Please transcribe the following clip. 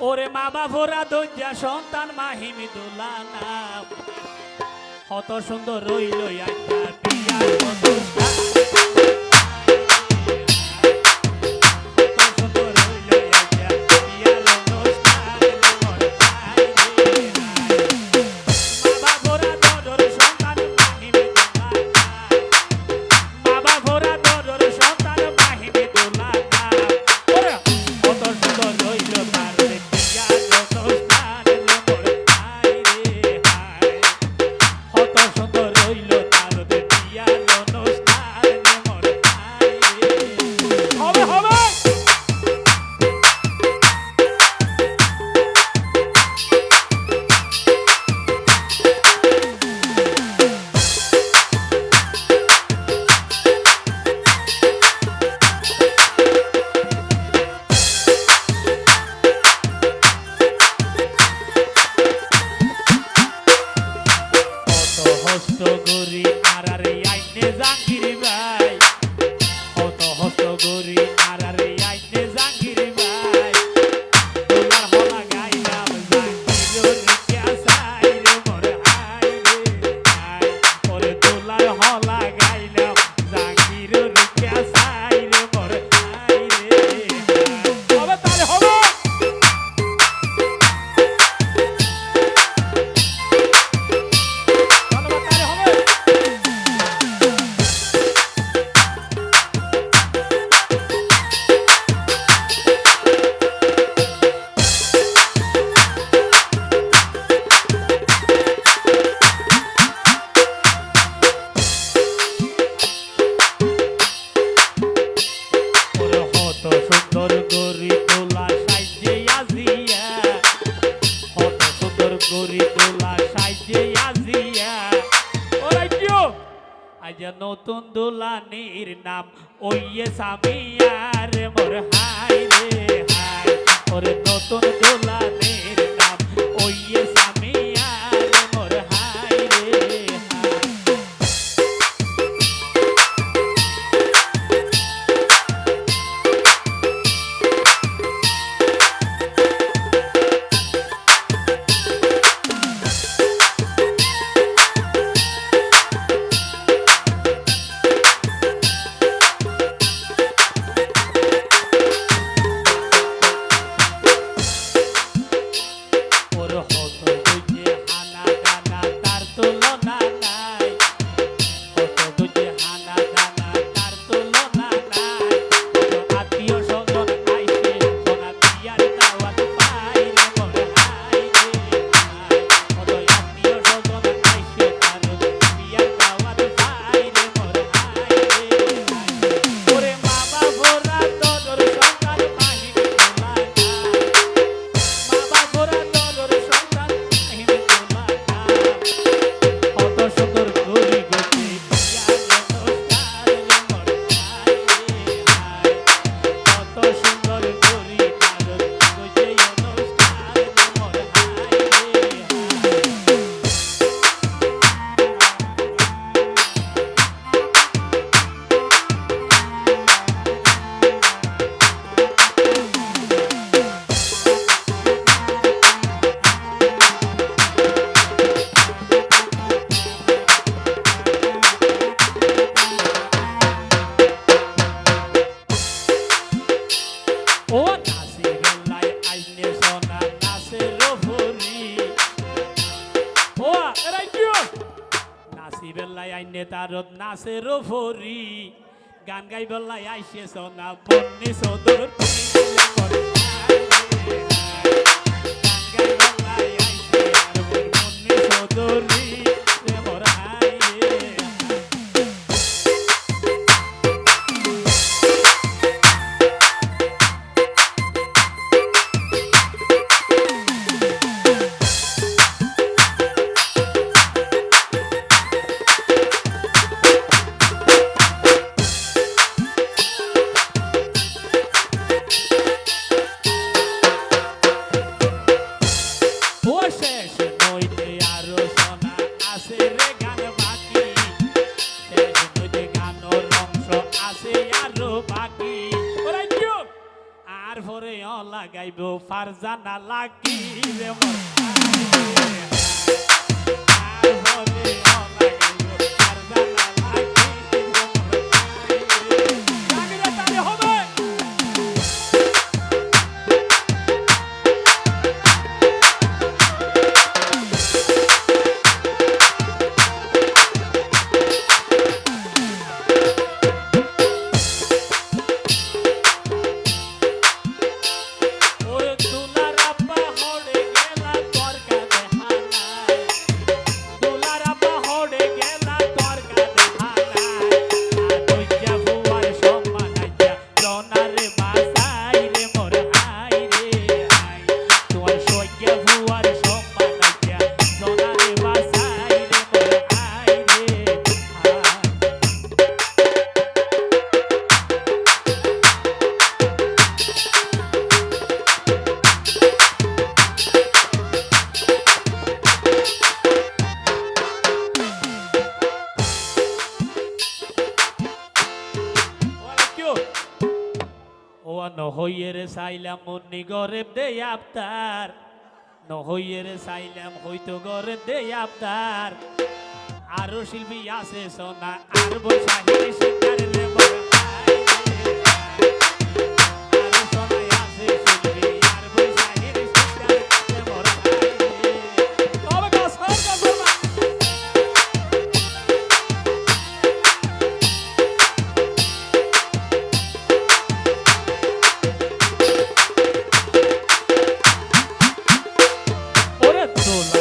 ওরে মা বাবুরা দৈজা সন্তান মাহিমি দোলানা কত সুন্দর রইল আজ্ঞা বিয়ার কষ্ট করি আর আরে আইনে জাঙ্গির করি দোলা সাজে আজিয়া। ওরাইও আজ নতুন দোলানির নাম ওইয়ে সামিয়ার মোর হাই রে হাই ওরে নতুন দোলানির ও নাচে গেলায় আইনে সোনা নাচে রোহরি ও? রাইটিও নাচি বেলায় আইনে নাচে রোহরি গান গাই বেলায় আইসে সোনা, বন্নি সদর করে। লাগাইব ফারজানা লাগি রে মোর নহইয়ের সাইলাম মন্নি গরেব দে আবতার। নহইয়ের সাইলাম হইতো গরেব দে আবতার। আরও শিল্পী আছে সোনা, আর বৈশাখী শিকার Azul.